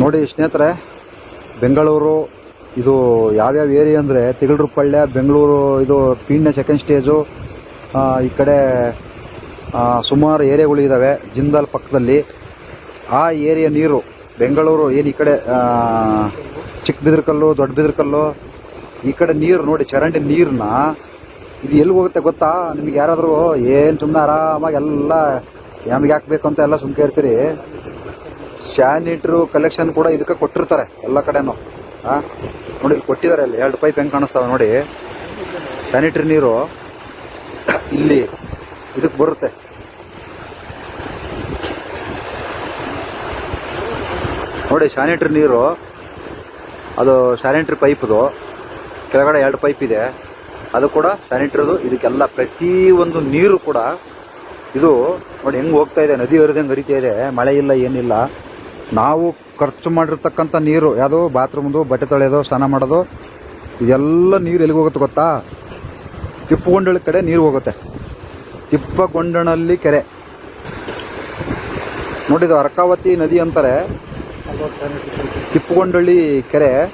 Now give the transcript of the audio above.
ನೋಡಿ ಸ್ನೇಹಿತರೆ, ಬೆಂಗಳೂರು, ಇದು ಯಾವ್ಯಾವ ಏರಿಯಾ ಅಂದರೆ ತಿಗಳರುಪಳ್ಳ ಬೆಂಗಳೂರು, ಇದು ಪೀಣ್ಯ ಸೆಕೆಂಡ್ ಸ್ಟೇಜು ಈ ಕಡೆ ಸುಮಾರು ಏರಿಯಾಗಳು ಇದ್ದಾವೆ ಜಿಂದಾಲ್ ಪಕ್ಕದಲ್ಲಿ. ಆ ಏರಿಯಾ ನೀರು, ಬೆಂಗಳೂರು, ಏನು ಈ ಕಡೆ ಚಿಕ್ಕ ಬಿದ್ರಕಲ್ಲು, ದೊಡ್ಡ ಬಿದ್ರಕಲ್ಲು, ಈ ಕಡೆ ನೀರು ನೋಡಿ, ಚರಂಡಿ ನೀರನ್ನ ಇದು ಎಲ್ಲಿ ಹೋಗುತ್ತೆ ಗೊತ್ತಾ? ನಿಮ್ಗೆ ಯಾರಾದರೂ ಏನು ಸುಮ್ಮನೆ ಆರಾಮಾಗಿ ಎಲ್ಲ ನಮ್ಗೆ ಯಾಕೆ ಬೇಕು ಅಂತ ಎಲ್ಲ ಸುಮ್ಕೆ ಇರ್ತೀರಿ. ಸ್ಯಾನಿಟ್ರು ಕಲೆಕ್ಷನ್ ಕೂಡ ಇದಕ್ಕೆ ಕೊಟ್ಟಿರ್ತಾರೆ ಎಲ್ಲ ಕಡೆನೂ. ಆ? ನೋಡಿ, ಕೊಟ್ಟಿದ್ದಾರೆ ಅಲ್ಲಿ. ಎರಡು ಪೈಪ್ ಹೆಂಗೆ ಕಾಣಿಸ್ತಾವೆ ನೋಡಿ. ಸ್ಯಾನಿಟ್ರಿ ನೀರು ಇಲ್ಲಿ ಇದಕ್ಕೆ ಬರುತ್ತೆ. ನೋಡಿ ಸ್ಯಾನಿಟ್ರಿ ನೀರು, ಅದು ಸ್ಯಾನಿಟ್ರಿ ಪೈಪ್ದು ಕೆಳಗಡೆ ಎರಡು ಪೈಪ್ ಇದೆ. ಅದು ಕೂಡ ಸ್ಯಾನಿಟ್ರಿದು ಇದಕ್ಕೆಲ್ಲ ಪ್ರತಿ ಒಂದು ನೀರು ಕೂಡ ಇದು ನೋಡಿ, ಹೆಂಗೆ ಹೋಗ್ತಾ ಇದೆ, ನದಿ ಹರಿದಂಗೆ ಹರಿತಾ ಇದೆ, ಮಳೆ ಇಲ್ಲ, ಏನಿಲ್ಲ. ನಾವು ಖರ್ಚು ಮಾಡಿರ್ತಕ್ಕಂಥ ನೀರು, ಯಾವುದು ಬಾತ್ರೂಮ್ದು, ಬಟ್ಟೆ ತೊಳೆಯೋದು, ಸ್ನಾನ ಮಾಡೋದು, ಇದೆಲ್ಲ ನೀರು ಎಲ್ಲಿಗೆ ಹೋಗುತ್ತೆ ಗೊತ್ತಾ? ತಿಪ್ಪುಗೊಂಡಳ ಕಡೆ ನೀರು ಹೋಗುತ್ತೆ. ತಿಪ್ಪಗೊಂಡಣಲ್ಲಿ ಕೆರೆ. ನೋಡಿದ ಅರ್ಕಾವತಿ ನದಿ ಅಂತಾರೆ. ತಿಪ್ಪಗೊಂಡಳ್ಳಿ ಕೆರೆ.